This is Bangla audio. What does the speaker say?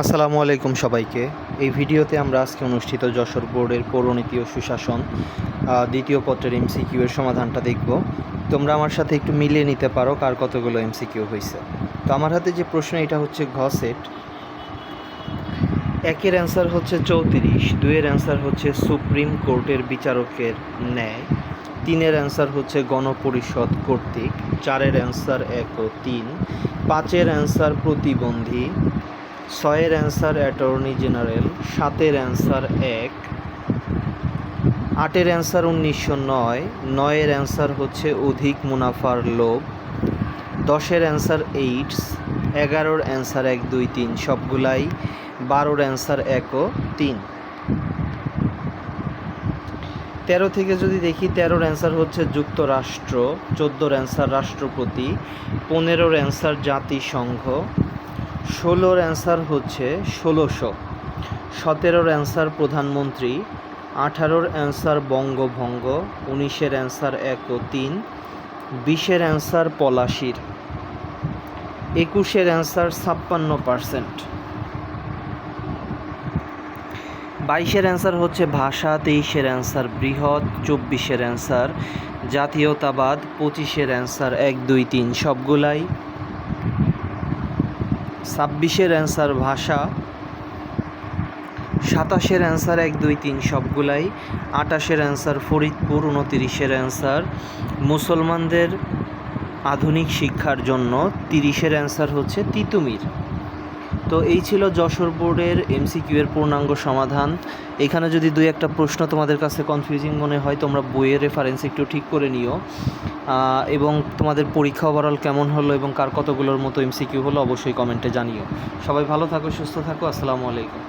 আসসালামু আলাইকুম সবাইকে। এই ভিডিওতে আমরা আজকে অনুষ্ঠিত যশোর বোর্ডের পৌরনীতি ও সুশাসন দ্বিতীয় পত্রের এমসিকিউ এর সমাধানটা দেখব। তোমরা আমার সাথে একটু মিলিয়ে নিতে পারো কার কতগুলো এমসিকিউ হয়েছে তো আমার হাতে যে প্রশ্ন, এটা হচ্ছে ঘ সেট। একের অ্যান্সার হচ্ছে চৌত্রিশ, দুইয়ের অ্যান্সার হচ্ছে সুপ্রিম কোর্টের বিচারকের ন্যায়, তিনের অ্যান্সার হচ্ছে গণপরিষদ কর্তৃক, চারের অ্যান্সার এক ও তিন, পাঁচের অ্যান্সার প্রতিবন্ধী ছয়ের অ্যান্সার অ্যাটর্নি জেনারেল, সাতের অ্যান্সার এক, আটের অ্যান্সার উনিশশো নয়, নয়ের অ্যান্সার হচ্ছে অধিক মুনাফার লোভ, দশের অ্যান্সার এইটস এগারোর অ্যান্সার এক, দুই, তিন, সবগুলাই, বারোর অ্যান্সার এক ও তিন। তেরো থেকে যদি দেখি, তেরোর অ্যান্সার হচ্ছে যুক্তরাষ্ট্র, চোদ্দোর অ্যান্সার রাষ্ট্রপতি, পনেরোর অ্যান্সার জাতিসংঘ ষোলোর অ্যান্সার হচ্ছে ষোলোশো। সতেরোর অ্যান্সার প্রধানমন্ত্রী, আঠারোর অ্যান্সার বঙ্গভঙ্গ, উনিশের অ্যান্সার এক ও তিন, বিশের অ্যান্সার পলাশির। একুশের অ্যান্সার ছাপ্পান্ন পার্সেন্ট। বাইশের অ্যান্সার হচ্ছে ভাষা, তেইশের অ্যান্সার বৃহৎ, চব্বিশের অ্যান্সার জাতীয়তাবাদ, পঁচিশের অ্যান্সার এক দুই তিন সবগুলাই। ছাব্বিশের অ্যান্সার ভাষা, সাতাশের অ্যান্সার এক, দুই, তিন সবগুলাই, আটাশের অ্যান্সার ফরিদপুর, উনতিরিশের অ্যান্সার মুসলমানদের আধুনিক শিক্ষার জন্য, তিরিশের অ্যান্সার হচ্ছে তিতুমির। তো এই ছিল যশোর বোর্ডের এমসিকিউ এর পূর্ণাঙ্গ সমাধান। এখানে যদি দুই একটা প্রশ্ন তোমাদের কাছে কনফিউজিং মনে হয়, তোমরা বইয়ের রেফারেন্স একটু ঠিক করে নিও। এবং তোমাদের পরীক্ষা ওভারঅল কেমন হলো এবং কার কতগুলোর মতো এমসিকিউ হলো অবশ্যই কমেন্টে জানিও। সবাই ভালো থাকো, সুস্থ থাকো, আসসালামু আলাইকুম।